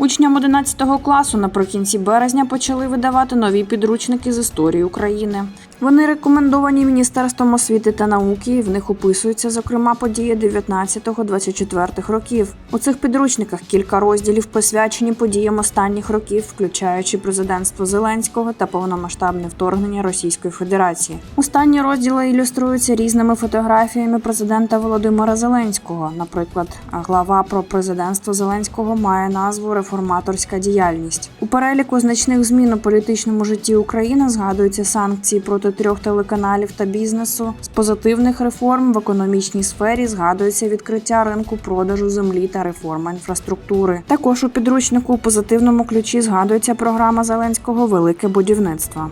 Учням 11 класу наприкінці березня почали видавати нові підручники з історії України. Вони рекомендовані Міністерством освіти та науки. і В них описуються, зокрема, події 19-24 років. У цих підручниках кілька розділів присвячені подіям останніх років, включаючи президентство Зеленського та повномасштабне вторгнення Російської Федерації. Останні розділи ілюструються різними фотографіями президента Володимира Зеленського. Наприклад, глава про президентство Зеленського має назву Реформаторська діяльність. У переліку значних змін у політичному житті України згадуються санкції проти трьох телеканалів та бізнесу. З позитивних реформ в економічній сфері згадується відкриття ринку продажу землі та реформа інфраструктури. Також у підручнику у позитивному ключі згадується програма Зеленського Велике будівництво.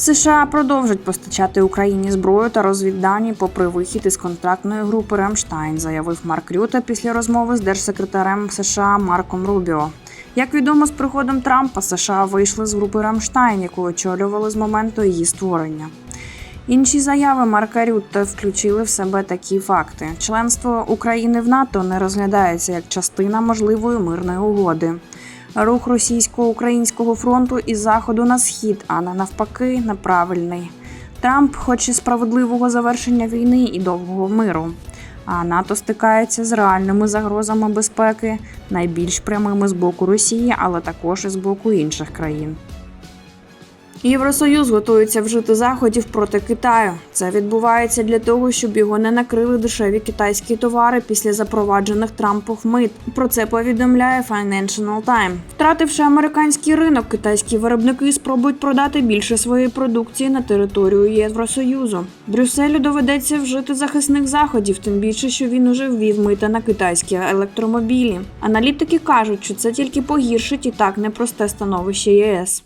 США продовжать постачати Україні зброю та розвіддані попри вихід із контрактної групи Рамштайн, заявив Марк Рюта після розмови з держсекретарем США Марком Рубіо. Як відомо, з приходом Трампа США вийшли з групи Рамштайн, яку очолювали з моменту її створення. Інші заяви Марка Рютта включили в себе такі факти: членство України в НАТО не розглядається як частина можливої мирної угоди. Рух російсько-українського фронту із заходу на схід, а не навпаки, на правильний. Трамп хоче справедливого завершення війни і довгого миру. А НАТО стикається з реальними загрозами безпеки, найбільш прямими з боку Росії, але також і з боку інших країн. Євросоюз готується вжити заходів проти Китаю. Це відбувається для того, щоб його не накрили дешеві китайські товари після запроваджених Трампом мит. Про це повідомляє Financial Times. Втративши американський ринок, китайські виробники спробують продати більше своєї продукції на територію Євросоюзу. Брюсселю доведеться вжити захисних заходів, тим більше, що він уже ввів мита на китайські електромобілі. Аналітики кажуть, що це тільки погіршить і так непросте становище ЄС.